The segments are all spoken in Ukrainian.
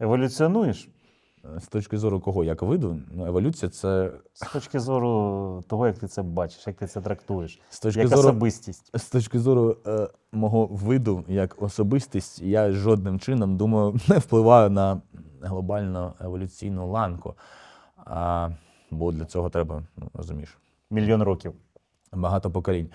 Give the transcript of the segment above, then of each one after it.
Еволюціонуєш З точки зору кого? Як виду? Ну, еволюція це з точки зору того, як ти це бачиш, як ти це трактуєш, з точки як зору особистість. з точки зору е, мого виду як особистість, я жодним чином думаю не впливаю на глобальну еволюційну ланку. А, бо для цього треба, ну розумієш, Мільйон років. Багато поколінь.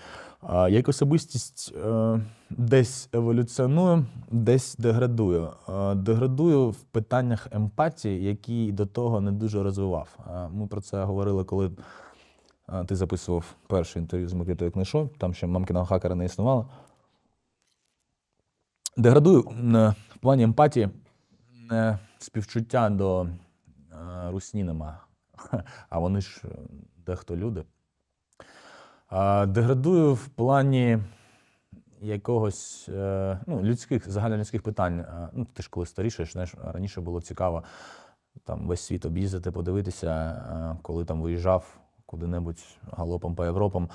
Як особистість е, десь еволюціоную, десь деградую. Е, деградую в питаннях емпатії, які до того не дуже розвивав. Е, ми про це говорили, коли ти записував перше інтерв'ю з Микитою Книшо, там ще мамкиного хакера не існувало. Деградую в плані емпатії, співчуття до русні нема. А вони ж дехто люди. Деградую в плані якогось е, ну, людських, загальнолюдських питань. Ну, ти ж коли старішаєш, знаєш, раніше було цікаво там весь світ об'їздити, подивитися, коли там виїжджав куди-небудь галопом по Європам.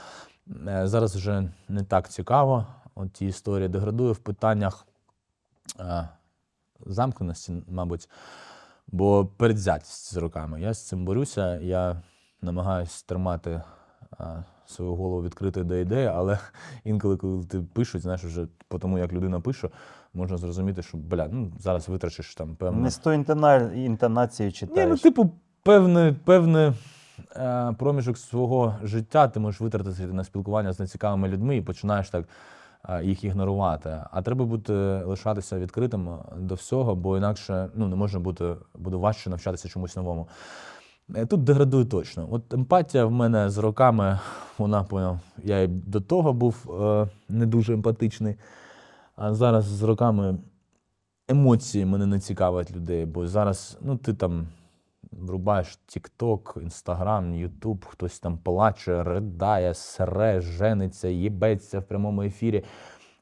Е, Зараз вже не так цікаво. От ті історії деградую в питаннях замкненості, мабуть, бо передзятість з роками. Я з цим борюся, я намагаюся тримати свою голову відкритою до ідеї, але інколи, коли ти пишуть, знаєш, вже по тому, як людина пише, можна зрозуміти, що бля, ну зараз витрачиш там певно. Не з тою інтона... інтонацією Ні, ну, типу, певний, певний е, проміжок свого життя ти можеш витратити на спілкування з нецікавими людьми і починаєш так е, їх ігнорувати. А треба бути лишатися відкритим до всього, бо інакше ну, не можна бути, буде важче навчатися чомусь новому. Е, Тут деградую точно. От емпатія в мене з роками, вона поняв, я і до того був е, не дуже емпатичний, а зараз з роками емоції мене не цікавлять людей, бо зараз, ну, ти там врубаєш TikTok, Instagram, YouTube, хтось там плаче, ридає, сре, жениться, їбеться в прямому ефірі.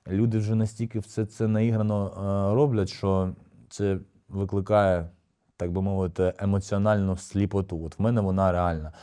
Люди вже настільки все це наіграно е, роблять, що це викликає, так би мовити, емоціональну сліпоту. От в мене вона реальна.